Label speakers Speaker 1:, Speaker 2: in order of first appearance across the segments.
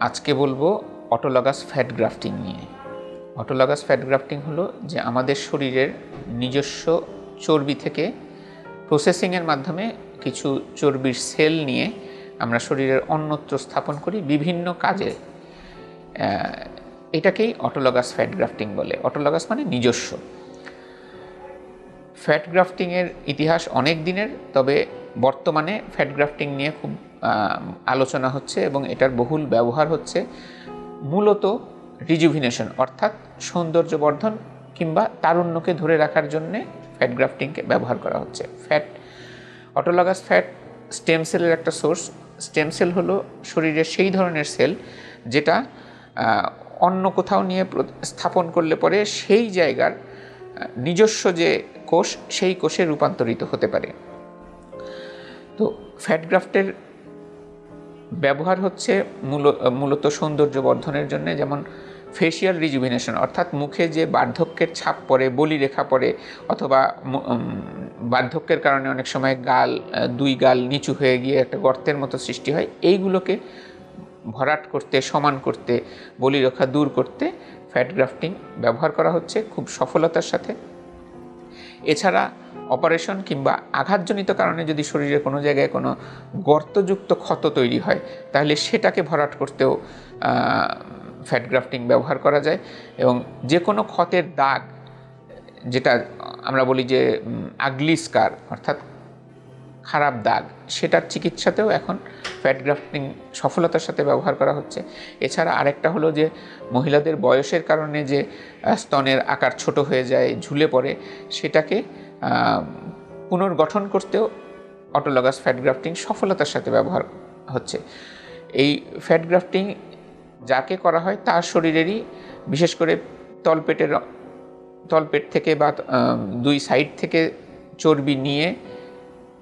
Speaker 1: আজকে বলব autologous fat grafting নিয়ে। অটোলগাস ফ্যাট গ্রাফটিং হলো যে আমাদের শরীরের নিজস্ব চর্বি থেকে প্রসেসিংয়ের মাধ্যমে কিছু চর্বির সেল নিয়ে আমরা শরীরের অন্যত্র স্থাপন করি বিভিন্ন কাজে। এটাকেই অটোলগাস ফ্যাট গ্রাফটিং বলে। অটোলগাস মানে নিজস্ব। ফ্যাট গ্রাফটিংয়ের ইতিহাস অনেক দিনের, তবে বর্তমানে ফ্যাট গ্রাফটিং নিয়ে খুব আলোচনা হচ্ছে এবং এটার বহুল ব্যবহার হচ্ছে মূলত রিজুভিনেশন, অর্থাৎ সৌন্দর্যবর্ধন কিংবা তারুণ্যকে ধরে রাখার জন্যে ফ্যাট গ্রাফটিংকে ব্যবহার করা হচ্ছে। ফ্যাট, অটোলগাস ফ্যাট, স্টেম সেলের একটা সোর্স। স্টেম সেল হলো শরীরের সেই ধরনের সেল যেটা অন্য কোথাও নিয়ে স্থাপন করলে পরে সেই জায়গার নিজস্ব যে কোষ, সেই কোষে রূপান্তরিত হতে পারে। তো ফ্যাট গ্রাফটের ব্যবহার হচ্ছে মূল, মূলত সৌন্দর্য বর্ধনের জন্য, যেমন ফেসিয়াল রিজুভিনেশন অর্থাৎ মুখে যে বার্ধক্যের ছাপ পড়ে বলি রেখা পড়ে, অথবা বার্ধক্যের কারণে অনেক সময় গাল দুই গাল নিচু হয়ে গিয়ে একটা গর্তের মতো সৃষ্টি হয়, এইগুলোকে ভরাট করতে, সমান করতে বলি রেখা দূর করতে, ফ্যাট গ্রাফটিং ব্যবহার করা হচ্ছে খুব সফলতার সাথে। এছাড়া অপারেশন কিংবা আঘাতজনিত কারণে যদি শরীরে কোনো জায়গায় কোনো গর্তযুক্ত ক্ষত তৈরি হয়, তাহলে সেটাকে ভরাট করতেও ফ্যাট গ্রাফটিং ব্যবহার করা যায় এবং যে কোনো ক্ষতের দাগ, যেটা আমরা বলি যে আগলিস্কার অর্থাৎ খারাপ দাগ, সেটার চিকিৎসাতেও এখন ফ্যাট গ্রাফটিং সফলতার সাথে ব্যবহার করা হচ্ছে। এছাড়া আরেকটা হলো যে, মহিলাদের বয়সের কারণে যে স্তনের আকার ছোট হয়ে যায়, ঝুলে পড়ে, সেটাকে পুনর্গঠন করতেও অটোলগাস ফ্যাট গ্রাফটিং সফলতার সাথে ব্যবহার হচ্ছে। এই ফ্যাট গ্রাফটিং যাকে করা হয় তার শরীরেরই, বিশেষ করে তলপেটের, তলপেট থেকে বা দুই সাইড থেকে চর্বি নিয়ে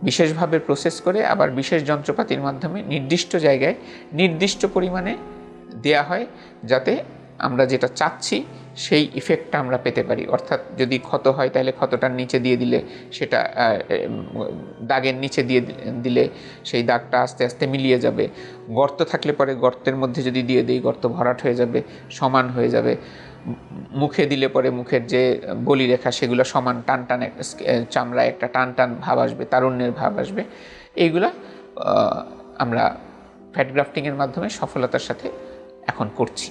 Speaker 1: বিশেষভাবে প্রসেস করে আবার বিশেষ যন্ত্রপাতির মাধ্যমে নির্দিষ্ট জায়গায় নির্দিষ্ট পরিমাণে দেয়া হয় যাতে আমরা যেটা চাচ্ছি সেই ইফেক্টটা আমরা পেতে পারি। অর্থাৎ যদি ক্ষত হয়, তাহলে ক্ষতটার নিচে দিয়ে দিলে সেটা দাগের নিচে দিয়ে দিলে সেই দাগটা আস্তে আস্তে মিলিয়ে যাবে। গর্ত থাকলে পরে গর্তের মধ্যে যদি দিয়ে দিই, গর্ত ভরাট হয়ে যাবে, সমান হয়ে যাবে। মুখে দিলে পরে মুখের যে বলি রেখা সেগুলো সমান টান টান চামড়ায় একটা টান টান ভাব আসবে, তারুণ্যের ভাব আসবে। এইগুলা আমরা ফ্যাট গ্রাফটিংয়ের মাধ্যমে সফলতার সাথে এখন করছি।